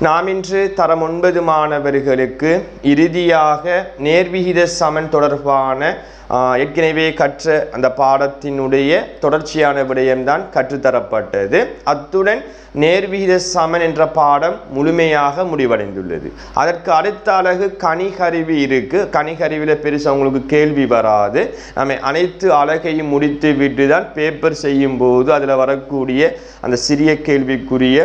நாம் இன்று தரம் ஒன்பது மாணவர்களுக்கு இறுதியாக நேர்விகித சமன் தொடர்பான ஏற்கனவே கற்ற அந்த பாடத்தினுடைய தொடர்ச்சியான விடயம்தான் கற்றுத்தரப்பட்டது. அத்துடன் நேர்விகித சமன் என்ற பாடம் முழுமையாக முடிவடைந்துள்ளது. அதற்கு அடுத்த அழகு கனிகருவி இருக்குது கனிகருவியில் பெருசாக உங்களுக்கு கேள்வி வராது. நம்ம அனைத்து அழகையும் முடித்து விட்டு தான் பேப்பர் செய்யும் போது அதில் வரக்கூடிய அந்த சிறிய கேள்விக்குரிய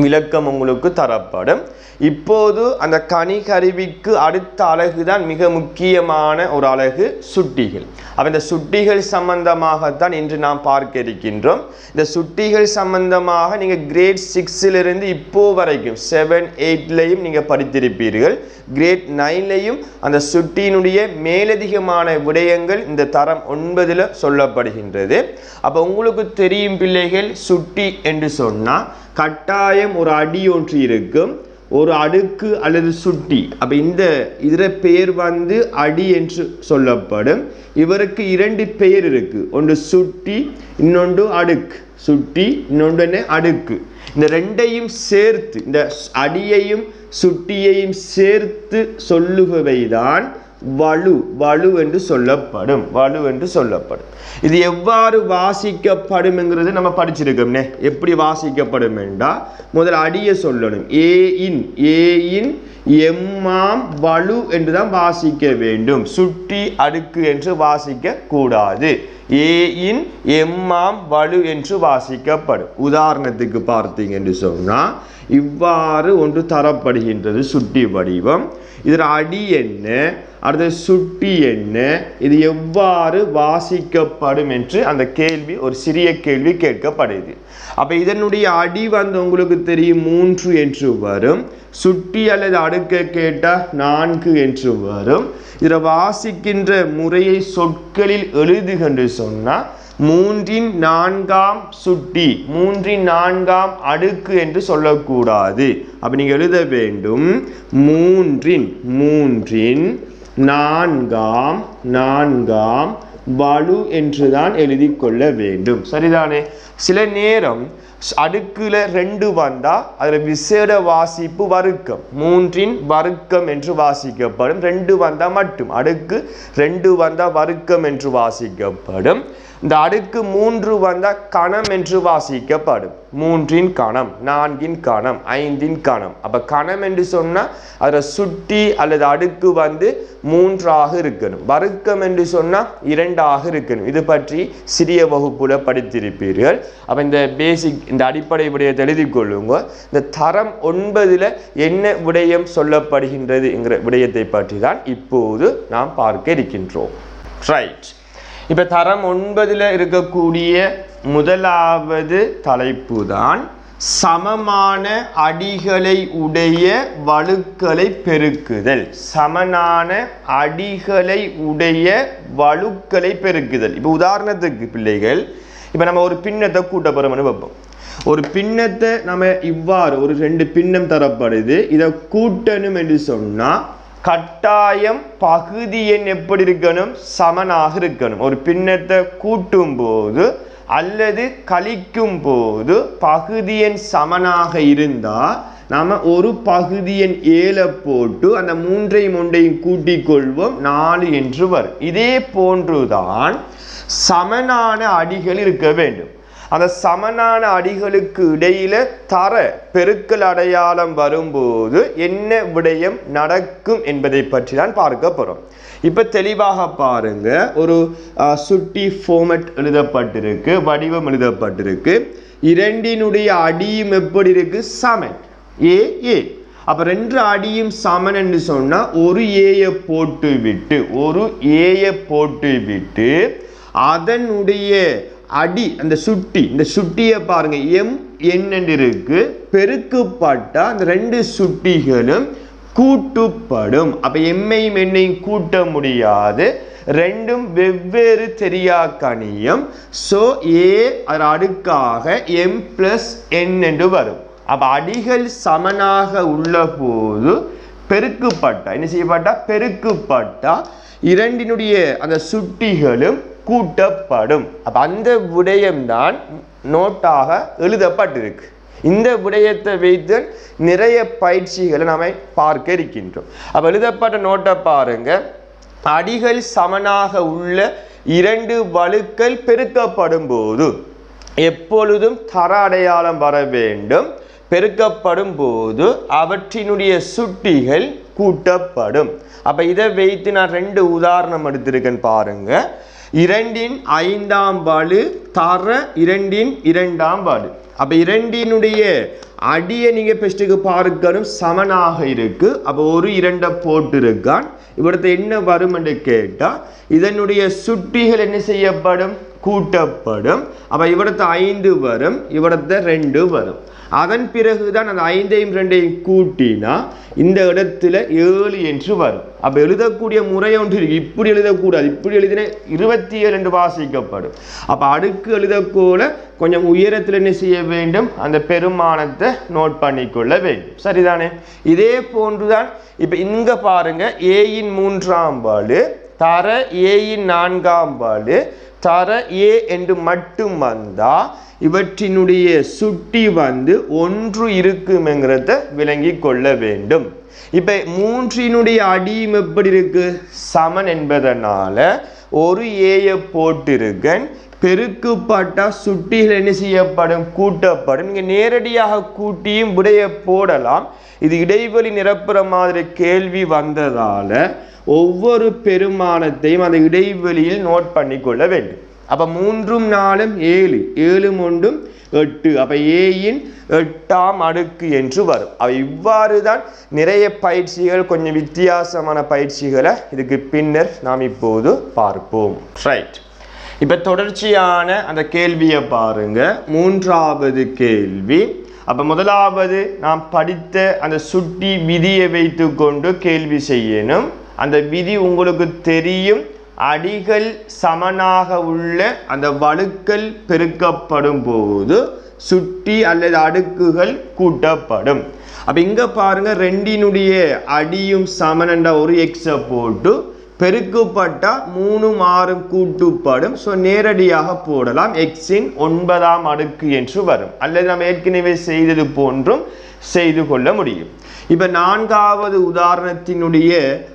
விளக்கம் உங்களுக்கு தரப்படும். இப்போது அந்த கனிகருவிக்கு அடுத்த அழகு தான் மிக முக்கியமான ஒரு அழகு சுட்டிகள். அப்போ இந்த சுட்டிகள் சம்பந்தமாகத்தான் இன்று நாம் பார்க்க இருக்கின்றோம். இந்த சுட்டிகள் சம்பந்தமாக நீங்கள் கிரேட் சிக்ஸிலிருந்து இப்போ வரைக்கும் செவன் எயிட்லையும் நீங்கள் படித்திருப்பீர்கள். கிரேட் நைன்லையும் அந்த சுட்டியினுடைய மேலதிகமான விடயங்கள் இந்த தரம் ஒன்பதில் சொல்லப்படுகின்றது. அப்போ உங்களுக்கு தெரியும் பிள்ளைகள் சுட்டி என்று சொன்னால் கட்டாயம் ஒரு அடி ஒன்று இருக்கும். ஒரு அடுக்கு அல்லது சுட்டி. அப்போ இந்த இதர பெயர் வந்து அடி என்று சொல்லப்படும். இவருக்கு இரண்டு பெயர் இருக்குது ஒன்று சுட்டி இன்னொன்று அடுக்கு. சுட்டி இன்னொன்று என்ன? அடுக்கு. இந்த ரெண்டையும் சேர்த்து இந்த அடியையும் சுட்டியையும் சேர்த்து சொல்லுபவைதான் வலு வலு என்று சொல்லப்படும் வலு என்று சொல்லப்படும். இது எவ்வாறு வாசிக்கப்படும்ங்கிறது நம்ம படிச்சிருக்கோம்னே. எப்படி வாசிக்கப்படும் என்றால் முதல் அடியை சொல்லணும். ஏ இன் ஏ இன் எம்மாம் வலு என்று தான் வாசிக்க வேண்டும். சுட்டி அடுக்கு என்று வாசிக்க கூடாது ஏயின் எம்மாம் வலு என்று வாசிக்கப்படும். உதாரணத்துக்கு பார்த்தீங்க என்று சொன்னால் இவ்வாறு ஒன்று தரப்படுகின்றது சுட்டி வடிவம். இதில் அடி என்ன அடுத்தது சுட்டி என்ன இது எவ்வாறு வாசிக்கப்படும் என்று அந்த கேள்வி ஒரு சிறிய கேள்வி கேட்கப்படுது. அப்போ இதனுடைய அடி வந்து உங்களுக்கு தெரியும் மூன்று என்று வரும். சுட்டி அல்லது அடுக்க கேட்டால் நான்கு என்று வரும். இதில் வாசிக்கின்ற முறையை சொற்களில் எழுதுகின்ற சொன்னால் மூன்றின் நான்காம் சுட்டி மூன்றின் நான்காம் அடுக்கு என்று சொல்லக்கூடாது. அப்போ நீங்கள் எழுத வேண்டும் மூன்றின் மூன்றின் நான்காம் நான்காம் வலு என்றுதான் எழுதி கொள்ள வேண்டும். சரிதானே? சில நேரம் அடுக்கில் ரெண்டு வந்தால் அதில் விசேட வாசிப்பு வர்க்கம். மூன்றின் வர்க்கம் என்று வாசிக்கப்படும். ரெண்டு வந்தால் மட்டும். அடுக்கு ரெண்டு வந்தால் வர்க்கம் என்று வாசிக்கப்படும். இந்த அடுக்கு மூன்று வந்தால் கணம் என்று வாசிக்கப்படும். மூன்றின் கணம் நான்கின் கணம் ஐந்தின் கணம். அப்போ கணம் என்று சொன்னால் அதில் சுட்டி அல்லது அடுக்கு வந்து மூன்றாக இருக்கணும். வர்க்கம் என்று சொன்னால் இரண்டாக இருக்கணும். இது பற்றி சிறிய வகுப்புல படித்திருப்பீர்கள். அப்போ இந்த பேசிக் இந்த அடிப்படை விடயத்தை எழுதி கொள்ளுங்க. இந்த தரம் ஒன்பதில் என்ன விடயம் சொல்லப்படுகின்றது என்கிற விடயத்தை பற்றி தான் இப்போது நாம் பார்க்க இருக்கின்றோம். ரைட் இப்போ தரம் ஒன்பதில் இருக்கக்கூடிய முதலாவது தலைப்பு தான் சமமான அடிகளை உடைய வழுக்களை பெருக்குதல். சமனான அடிகளை உடைய வழுக்களை பெருக்குதல். இப்போ உதாரணத்துக்கு பிள்ளைகள் இப்போ நம்ம ஒரு பின்னத்தை கூட்ட போகிறோம்னு வைப்போம். ஒரு பின்னத்தை நம்ம இவ்வாறு ஒரு ரெண்டு பின்னம் தரப்படுது. இதை கூட்டணும் என்று சொன்னால் கட்டாயம் பகுதி எண் எப்படி இருக்கணும்? சமனாக இருக்கணும். ஒரு பின்னத்தை கூட்டும் போது அல்லது கழிக்கும் போது பகுதி எண் சமனாக இருந்தால் நாம் ஒரு பகுதியின் ஏழை போட்டு அந்த மூன்றையும் ஒன்றையும் கூட்டிக் கொள்வோம். நாலு என்று வரும். இதே போன்றுதான் சமனான அடிகள் இருக்க வேண்டும். அந்த சமனான அடிகளுக்கு இடையில தர பெருக்கல் அடையாளம் வரும்போது என்ன விடயம் நடக்கும் என்பதை பற்றி தான் பார்க்க போகிறோம் இப்போ தெளிவாக பாருங்க. ஒரு சுட்டி ஃபோமெட் எழுதப்பட்டிருக்கு வடிவம் எழுதப்பட்டிருக்கு. இரண்டினுடைய அடியும் எப்படி இருக்கு? சமன். ஏ ஏ. அப்போ ரெண்டு அடியும் சமன் என்று ஒரு ஏயை போட்டு விட்டு ஒரு ஏயை போட்டு விட்டு அதனுடைய அடி அந்த சுட்டி இந்த சுட்டியை பாருங்க எம் என்னென்று இருக்கு. பெருக்குப்பட்ட அந்த ரெண்டு சுட்டிகளும் கூட்டுப்படும். அப்போ எம்மையும் என்னையும் கூட்ட முடியாது. ரெண்டும் வெவ்வேறு தெரியாக்கணியம். ஸோ ஏ அதன் அடுக்காக எம் பிளஸ் என் என்று வரும். அப்போ அடிகள் சமனாக உள்ள போது பெருக்குப்பட்டா என்ன செய்யப்பட்டா? பெருக்குப்பட்டா. இரண்டினுடைய அந்த சுட்டிகளும் கூட்டப்படும். அப்போ அந்த விடயம்தான் நோட்டாக எழுதப்பட்டிருக்கு. இந்த விடயத்தை வைத்து நிறைய பயிற்சிகளை நாம் பார்க்க இருக்கின்றோம். அப்போ எழுதப்பட்ட நோட்டை பாருங்க. அடிகள் சமனாக உள்ள இரண்டு வழுக்கள் பெருக்கப்படும் போது எப்பொழுதும் தர அடையாளம் வர வேண்டும். பெருக்கப்படும் போது அவற்றினுடைய சுட்டிகள் கூட்டப்படும். அப்போ இதை வைத்து நான் ரெண்டு உதாரணம் எடுத்திருக்கேன் பாருங்க. இரண்டின் ஐந்தாம் வலு தர இரண்டின் இரண்டாம் வலு அப்போ இரண்டினுடைய அடியை நீங்கள் பெஸ்ட்டுக்கு பார்க்கணும் சமனாக இருக்கு. அப்போ ஒரு இரண்டை போட்டு இருக்கான் என்ன வரும் என்று கேட்டால் இதனுடைய சுட்டிகள் என்ன செய்யப்படும்? கூட்டப்படும். அப்போ இவரது ஐந்து வரும் இவரது ரெண்டு வரும். அதன் பிறகுதான் அந்த ஐந்தையும் ரெண்டையும் கூட்டினா இந்த இடத்துல ஏழு என்று வரும். அப்போ எழுதக்கூடிய முறை ஒன்று இருக்கு. இப்படி எழுதக்கூடாது. இப்படி எழுதின இருபத்தி ஏழு என்று வாசிக்கப்படும். அப்போ அடுக்கு எழுதக்கூட கொஞ்சம் உயரத்தில் என்ன செய்ய வேண்டும்? அந்த பெருமானத்தை நோட் பண்ணிக்கொள்ள வேண்டும். சரிதானே? இதே போன்றுதான் இப்போ இங்கே பாருங்க. ஏயின் மூன்றாம் பாடு தர ஏயின் நான்காம் பாடு தர ஏ என்று மட்டும் வந்தால் இவற்றினுடைய சுட்டி வந்து ஒன்று இருக்குமெங்கிறத விளங்கி கொள்ள வேண்டும். இப்ப மூன்றினுடைய அடியும் எப்படி இருக்கு? சமன் என்பதனால ஒரு ஏயை போட்டிருக்கேன். பெருக்குப்பட்டால் சுட்டிகள் என்ன செய்யப்படும்? கூட்டப்படும். இங்கே நேரடியாக கூட்டியும் விடைய போடலாம். இது இடைவெளி நிரப்புற மாதிரி கேள்வி வந்ததால் ஒவ்வொரு பெருமானத்தையும் அந்த இடைவெளியில் நோட் பண்ணி கொள்ள வேண்டும். அப்போ மூன்றும் நாலும் ஏழு. ஏழு ஒன்றும் எட்டு. அப்போ ஏயின் எட்டாம் அடுக்கு என்று வரும். அவள் இவ்வாறு தான் நிறைய பயிற்சிகள் கொஞ்சம் வித்தியாசமான பயிற்சிகளை இதுக்கு பின்னர் நாம் இப்போது பார்ப்போம். ரைட் இப்போ தொடர்ச்சியான அந்த கேள்வியை பாருங்க. மூன்றாவது கேள்வி. அப்போ முதலாவது நாம் படித்த அந்த சுட்டி விதியை வைத்துக்கொண்டு கேள்வி செய்யணும். அந்த விதி உங்களுக்கு தெரியும். அடிகள் சமனாக உள்ள அந்த வழுக்கள் பெருக்கப்படும் போது சுட்டி அல்லது அடுக்குகள் கூட்டப்படும். அப்போ இங்கே பாருங்கள் ரெண்டினுடைய அடியும் சமனண்ட ஒரு எக்ஸை போட்டு பெருக்கப்பட்டால் மூணு ஆறும் கூட்டுப்படும். ஸோ நேரடியாக போடலாம். எக்ஸின் ஒன்பதாம் அடுக்கு என்று வரும். அல்லது நாம் ஏற்கனவே செய்தது போன்றும் செய்து கொள்ள முடியும். இப்ப நான்காவது உதாரணத்தினுடைய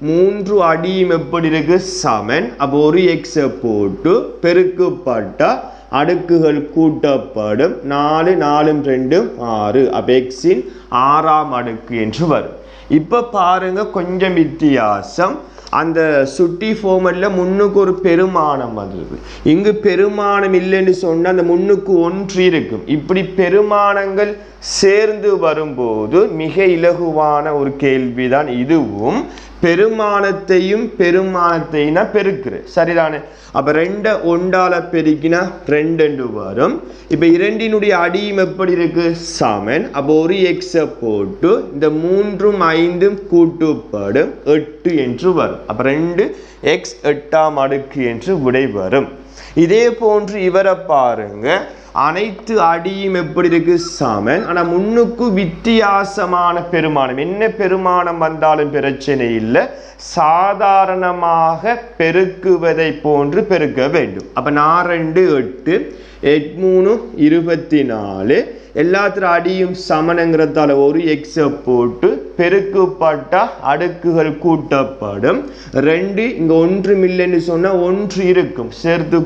மூன்று அடியும் எப்படி இருக்கு? சமன் அப்போ ஒரு எக்ஸ போட்டு பெருக்கப்பட்ட அடுக்குகள் கூட்டப்படும். நாலு நாலும் ரெண்டும் ஆறு. அப்ப எக்ஸின் ஆறாம் அடுக்கு என்று வரும். இப்ப பாருங்க கொஞ்சம் வித்தியாசம். அந்த சுட்டி ஃபார்மட்ல முன்னுக்கு ஒரு பெருமானம் வருது இங்கு பெருமானம் இல்லைன்னு சொன்னால் அந்த முன்னுக்கு ஒன்று இருக்கும். இப்படி பெருமானங்கள் சேர்ந்து வரும்போது மிக இலகுவான ஒரு கேள்விதான் இதுவும். பெருமானத்தையும் பெருமானத்தையும் பெருக்குற. சரிதானே? அப்போ ரெண்டை ஒண்டால பெருக்கினா ரெண்டு வரும். இப்போ இரண்டினுடைய அடியும் எப்படி இருக்கு? சமன். அப்போ ஒரு எக்ஸை போட்டு இந்த மூன்றும் ஐந்தும் கூட்டுப்படும். எட்டு என்று வரும். அப்போ ரெண்டு எக்ஸ் எட்டாம் அடுக்கு என்று விடை வரும். இதே போன்று இவரை பாருங்க. அனைத்து அடியும் எப்படி இருக்கு? சமன். ஆனா முன்னுக்கு வித்தியாசமான பெருமானம். என்ன பெருமானம் வந்தாலும் பிரச்சனை இல்லை. சாதாரணமாக பெருக்குவதை போன்று பெருக்க வேண்டும். அப்ப நான் ரெண்டு எட்டு எட் மூணு இருபத்தி நாலு எல்லாத்திர அடியும் சமனங்கிறதால ஒரு எக்ஸை போட்டு பெருக்குப்பட்ட அடுக்குகள் கூட்டப்படும். ரெண்டு இங்கே ஒன்று இல்லைன்னு சொன்னால் ஒன்று இருக்கும். சேர்த்து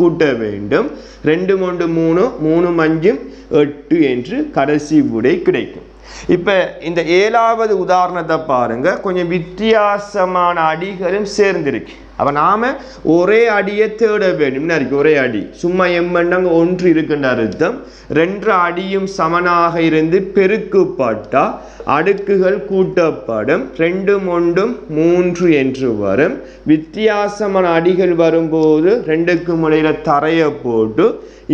கூட்ட வேண்டும். ரெண்டு மூன்று மூணு மூணு அஞ்சும் எட்டு என்று கடைசி விடை கிடைக்கும். இப்போ இந்த ஏழாவது உதாரணத்தை பாருங்க. கொஞ்சம் வித்தியாசமான அடிகளும் சேர்ந்திருக்கு. அப்போ நாம ஒரே அடியை தேட வேண்டும். இருக்கு? ஒரே அடி. சும்மா எம்மண்ணங்க ஒன்று இருக்கின்ற அர்த்தம். ரெண்டு அடியும் சமனாக இருந்து பெருக்குப்பட்டா அடுக்குகள் கூட்டப்படும். ரெண்டும் ஒன்றும் மூன்று என்று வரும். வித்தியாசமான அடிகள் வரும்போது ரெண்டுக்கும் இடையில தரையை போட்டு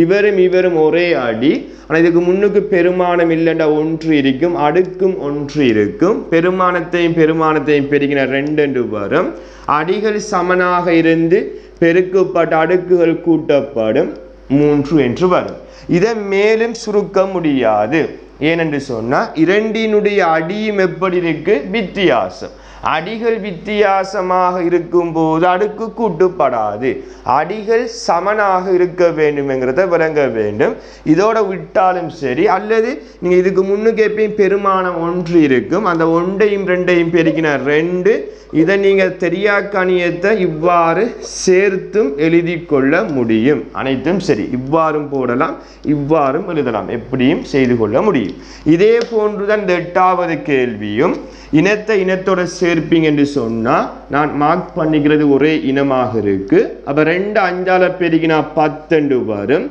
இவரும் இவரும் ஒரே அடி. ஆனால் இதுக்கு முன்னுக்கு பெருமானம் இல்லைண்டா ஒன்று இருக்கும் அடுக்கும் ஒன்று இருக்கும். பெருமானத்தையும் பெருமானத்தையும் பெருகின ரெண்டு என்று வரும். அடிகள் சமனாக இருந்து பெருக்கப்பட்ட அடுக்குகள் கூட்டப்படும். மூன்று என்று வரும். இதை மேலும் சுருக்க முடியாது. ஏனென்று சொன்னால் இரண்டினுடைய அடியும் எப்படி இருக்கு? வித்தியாசம். அடிகள் வித்தியாசமாக இருக்கும்போது அடுக்கு கூட்டுப்படாது. அடிகள் சமனாக இருக்க வேண்டும்ங்கிறத விளங்க வேண்டும். இதோட விட்டாலும் சரி அல்லது நீங்கள் இதுக்கு முன்னுக்கு எப்பயும் பெருமானம் ஒன்று இருக்கும். அந்த ஒன்றையும் ரெண்டையும் பெருக்கின ரெண்டு இதை நீங்கள் தெரியா கணியத்தை இவ்வாறு சேர்த்தும் எழுதி கொள்ள முடியும். அனைத்தும் சரி. இவ்வாறும் போடலாம் இவ்வாறும் எழுதலாம். எப்படியும் செய்து கொள்ள முடியும். இதே போன்றுதான் இந்த எட்டாவது கேள்வியும் இனத்தை இனத்தோட சேர்ப்பீங்க என்று சொன்னா நான் மார்க் பண்ணிக்கிறது ஒரே இனமாக இருக்கு. அப்ப ரெண்டு அஞ்சால பெருகினா பத்தெண்டு வரும்.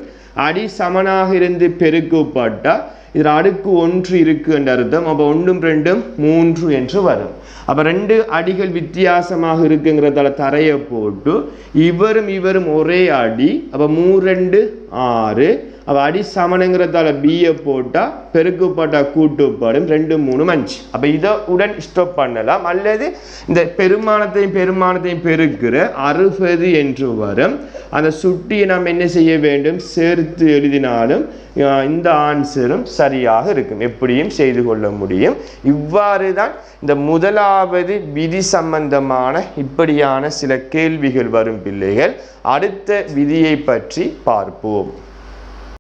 அடி சமனாக இருந்து பெருக்கப்பட்டால் இதில் அடுக்கு ஒன்று இருக்கு என்ற அர்த்தம். அப்போ ஒன்றும் ரெண்டும் மூன்று என்று வரும். அப்போ ரெண்டு அடிகள் வித்தியாசமாக இருக்குங்கிறதால தரையை போட்டு இவரும் இவரும் ஒரே அடி. அப்போ மூ ரெண்டு ஆறு. அப்போ அடி சமனுங்கிறதால பியை போட்டால் பெருக்குப்பட்டா கூட்டுப்படும் ரெண்டு மூணு அஞ்சு. அப்போ இதை உடன் ஸ்டாப் பண்ணலாம். அல்லது இந்த பெருமானத்தையும் பெருமானத்தையும் பெருக்கிற அறுபது என்று வரும். அந்த சுட்டியை நாம் என்ன செய்ய வேண்டும்? சேர்த்து எழுதினாலும் இந்த ஆன்சரும் சரியாக இருக்கும். எப்படியும் செய்து கொள்ள முடியும். இவ்வாறு தான் இந்த முதலாவது விதி சம்பந்தமான இப்படியான சில கேள்விகள் வரும் பிள்ளைகள். அடுத்த விதியை பற்றி பார்ப்போம்.